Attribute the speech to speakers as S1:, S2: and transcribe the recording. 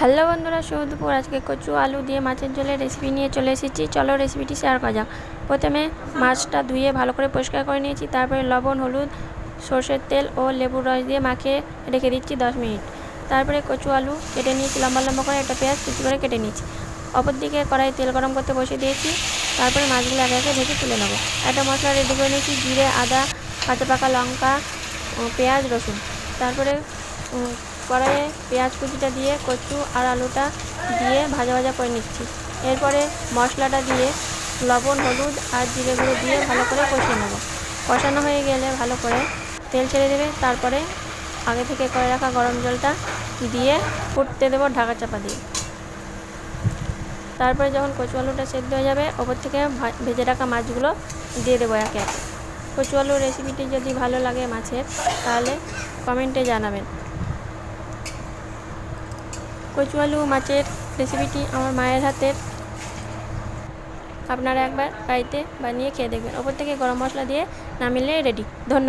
S1: Hello বন্ধুরা সৌদপুর আজকে কচু, আলু দিয়ে মাছের ঝোলের রেসিপি নিয়ে চলে এসেছি। চলো রেসিপিটি শেয়ার করা যাক। প্রথমে মাছটা ধুয়ে ভালো করে পরিষ্কার করে নিয়েছি। তারপরে লবণ, হলুদ, সর্ষের তেল ও লেবুর রস দিয়ে মাখিয়ে রেখে দিচ্ছি দশ মিনিট। তারপরে কচু, আলু কেটে নিয়েছি, লম্বা লম্বা করে একটা পেঁয়াজ কুচি করে কেটে নিয়েছি। অপর দিকে কড়াই তেল গরম করতে বসিয়ে দিয়েছি। তারপরে মাছগুলো একে একে ভেজে তুলে নেব। একটা মশলা রেডি করে নিয়েছি, জিরে, আদা, কাঁচা পাকা লঙ্কা পেঁয়াজ, রসুন। তারপরে কড়াইয়ে পেঁয়াজ কুচিটা দিয়ে, কচু আর আলুটা দিয়ে ভাজা ভাজা করে নিচ্ছি। এরপরে মশলাটা দিয়ে লবণ, হলুদ আর জিরে গুঁড়ো দিয়ে ভালো করে কষিয়ে নেব। কষানো হয়ে গেলে ভালো করে তেল ছেড়ে দেবে। তারপরে আগে থেকে করে রাখা গরম জলটা দিয়ে ফুটতে দেবো ঢাকা চাপা দিয়ে। তারপরে যখন কচু আলুটা সেদ্ধ হয়ে যাবে, ওপর থেকে ভেজে রাখা মাছগুলো দিয়ে দেবো একে একে। কচু আলুর রেসিপিটি যদি ভালো লাগে মাছের, তাহলে কমেন্টে জানাবেন। কচু আলু মাছের রেসিপিটি আমার মায়ের হাতের। আপনারা একবার বাড়িতে বানিয়ে খেয়ে দেখবেন। ওপর থেকে গরম মশলা দিয়ে নামিলে রেডি ধন্যবাদ।